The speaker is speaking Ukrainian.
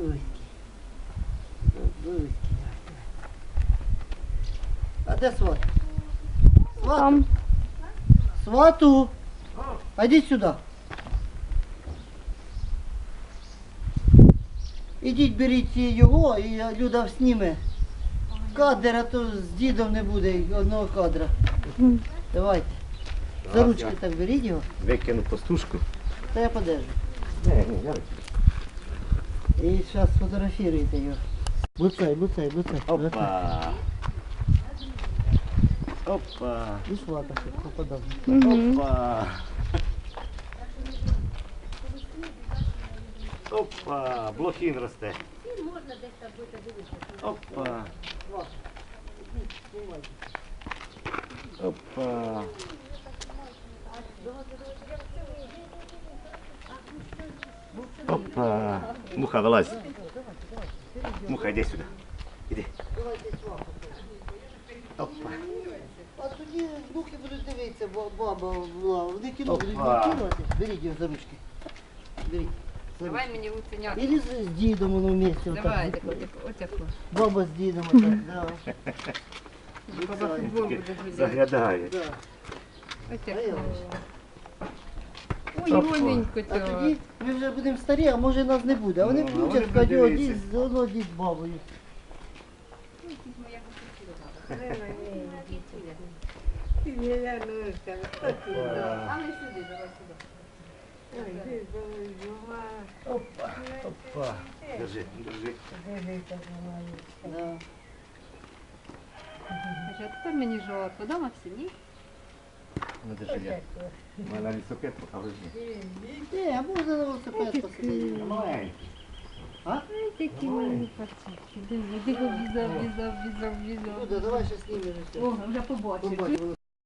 Бабуськи. Бабуськи. А де сват? Свату? Там. Свату! А йдіть сюди. Ідіть, беріть його і Люда зніме. Кадр, а то з дідом не буде одного кадра. Давайте. За ручки так беріть його, Викину пастушку. та я подержу. Не, ні, я викину. І зараз сфотографіруйте його. Буцай, буцай, буцай. Опа. Опа. Свата, щоб попадав. Мгм. Опа. Опа. Блохін росте. Опа. Опа. Опа. Муха, вилазь. Муха, йди сюди. Іди. Опа. А тоді внуки будуть дивитися, бо баба була. Вони кіно будуть Опа. Беріть його за ручки. Беріть. за Давай мені гуценяк. Ілі з, з дідом воно вместе. Давай, отак. таку, отаку. Баба з дідом отак, да. Баба футбол буде гуляти. Заглядає. да. Отаку. Ой, Опа. А то. тоді ми вже будемо старі, а може нас не буде. А вони Ну, а включать, вони скажуть, о, будуть дід, дивитися. воно дід з бабою. Але сюди, давай сюди. Опа. Опа. Держи, держи. Да. Каже, а тепер мені жовтко, да, Максим? Ні? Ну, держи я. У мене лісопед покажи. Ні, а можна на велосипед посидіти. Маленький. А? Такі мої пацики. Диви, диви, візав, візав, візав, візав. Люда, давай ще знімемо. О, вже. Побачимо.